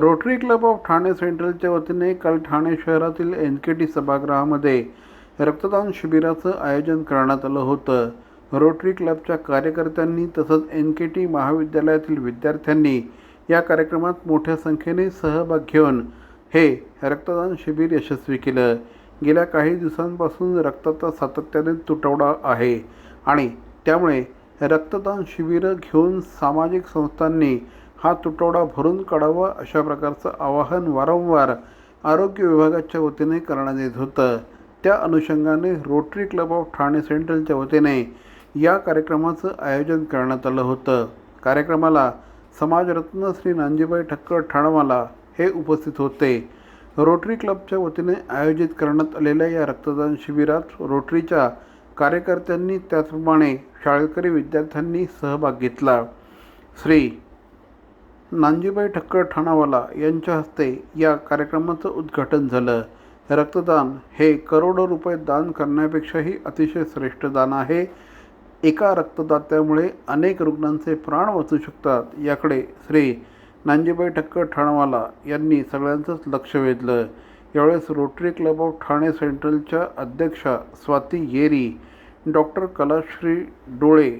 Rotary club of Thane सेंट्रलच्या वतीने काल ठाणे शहरातील एन के टी सभागृहामध्ये रक्तदान शिबिराचं आयोजन करण्यात आलं होतं. रोटरी क्लबच्या कार्यकर्त्यांनी तसंच एन के टी महाविद्यालयातील विद्यार्थ्यांनी या कार्यक्रमात मोठ्या संख्येने सहभाग घेऊन हे रक्तदान शिबिर यशस्वी केलं. गेल्या काही दिवसांपासून रक्ताचा सातत्याने तुटवडा आहे आणि त्यामुळे रक्तदान शिबिरं घेऊन सामाजिक संस्थांनी हा तुटवडा भरून काढावा अशा प्रकारचं आवाहन वारंवार आरोग्य विभागाच्या वतीने करण्यात येत होतं. त्या अनुषंगाने रोटरी क्लब ऑफ ठाणे सेंट्रलच्या वतीने या कार्यक्रमाचं आयोजन करण्यात आलं होतं. कार्यक्रमाला समाजरत्न श्री नांजीबाई ठक्कर ठाणवाला हे उपस्थित होते. रोटरी क्लबच्या वतीने आयोजित करण्यात आलेल्या या रक्तदान शिबिरात रोटरीच्या कार्यकर्त्यांनी त्याचप्रमाणे शाळकरी विद्यार्थ्यांनी सहभाग घेतला. श्री नांजीबाई ठक्कर ठाणावाला यांच्या हस्ते या कार्यक्रमाचं उद्घाटन झालं. रक्तदान हे करोडो रुपये दान करण्यापेक्षाही अतिशय श्रेष्ठ दान आहे. एका रक्तदात्यामुळे अनेक रुग्णांचे प्राण वाचू शकतात याकडे श्री नांजीबाई ठक्कर ठाणावाला यांनी सगळ्यांचंच लक्ष वेधलं. यावेळेस रोटरी क्लब ऑफ ठाणे सेंट्रलच्या अध्यक्षा स्वाती येरी डॉक्टर कलाश्री डोळे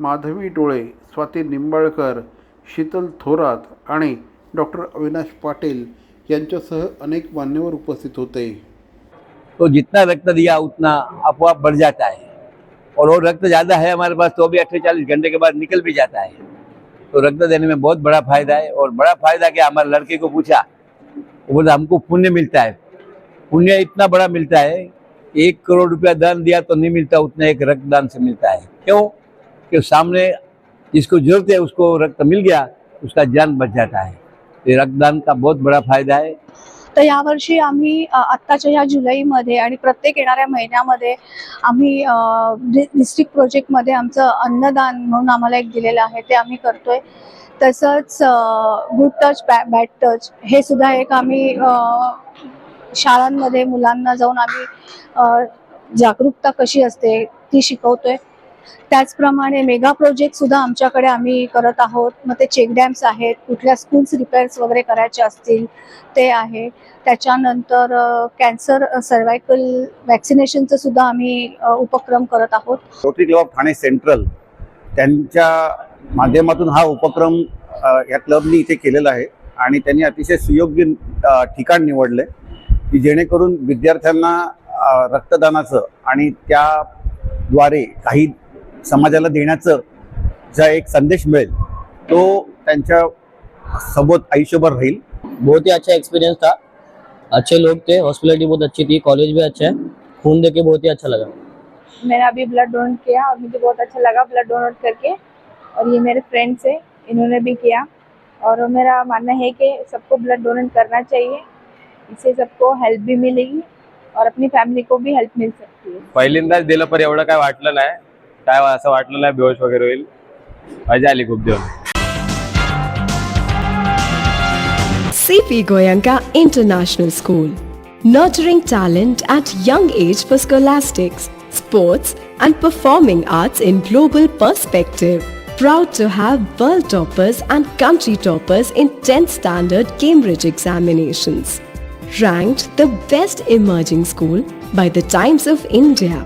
माधवी डोळे स्वाती निंबाळकर शीतल थोरात आणि डॉक्टर अविनाश पाटील यांच्यासह अनेक मान्यवर उपस्थित होते. तो जितना रक्त दिया उतना अपवाप बढ़ जाता है। और वो रक्त ज़्यादा है हमारे पास तो भी अट्ठाईस घंटे के बाद निकल भी जाता है। तो रक्त देने में बहुत बड़ा फायदा है। और बड़ा फायदा क्या हमारे लड़के को पूछा वो बोला हमको पुण्य मिलता है। पुण्य इतना बड़ा मिलता है एक करोड़ रुपया दान दिया तो नहीं मिलता उतना एक रक्तदान से मिलता है। क्यों? कि सामने जिसको जरूरत है उसको रक्त मिल गया उसका जान बच जाता है। ये रक्तदान का बहुत बड़ा फायदा है। तर यावर्षी आम्ही आत्ताच्या ह्या जुलैमध्ये आणि प्रत्येक येणाऱ्या महिन्यामध्ये आम्ही डिस्ट्रिक्ट प्रोजेक्टमध्ये आमचं अन्नदान म्हणून आम्हाला एक दिलेलं आहे ते आम्ही करतोय. तसंच good touch bad bad touch हे सुद्धा एक आम्ही शाळांमध्ये मुलांना जाऊन आम्ही जागरूकता कशी असते ती शिकवतोय. त्याचप्रमाणे मेगा प्रोजेक्ट सुद्धा आमच्याकडे आम्ही करत आहोत. मग ते चेक डॅम्स आहेत कुठल्या स्कूल्स रिपेअर्स वगैरे करायचे असतील ते आहे. त्याच्यानंतर कॅन्सर सर्वायकल वॅक्सिनेशनचं सुद्धा आम्ही उपक्रम करत आहोत. Rotary Club of Thane central त्यांच्या माध्यमातून हा उपक्रम या क्लबनी इथे केलेला आहे आणि त्यांनी अतिशय सुयोग्य ठिकाण निवडले की जेणेकरून विद्यार्थ्यांना रक्तदानाचं आणि त्याद्वारे काही समाजाला देण्याचं जा एक संदेश मिळेल तो त्यांच्यासोबत आयुष्यभर राहील. बहुत ही अच्छा एक्सपीरियंस था. अच्छे लोग थे हॉस्पिटलिटी बहुत अच्छी थी कॉलेज भी अच्छा है. खून दे के बहुत ही अच्छा लगा. मैंने अभी ब्लड डोनेट किया और मुझे बहुत अच्छा लगा ब्लड डोनेट करके. और ये मेरे फ्रेंड्स हैं इन्होंने भी किया. और मेरा मानना है कि सबको ब्लड डोनेट करना चाहिए. इससे सबको हेल्प भी मिलेगी और अपनी फैमिली को भी हेल्प मिल सकती है. पहिल्यांदाच दिलं पण एवढं काय वाटलं नाही. काय असं वाटलं नाही बेहोश वगैरे होईल मजा आली खूप देऊन CP Goyanka International School. Nurturing talent at young age for scholastics, sports, and performing arts in global perspective. Proud to have world toppers and country toppers in 10th standard Cambridge examinations. Ranked the best emerging school by the Times of India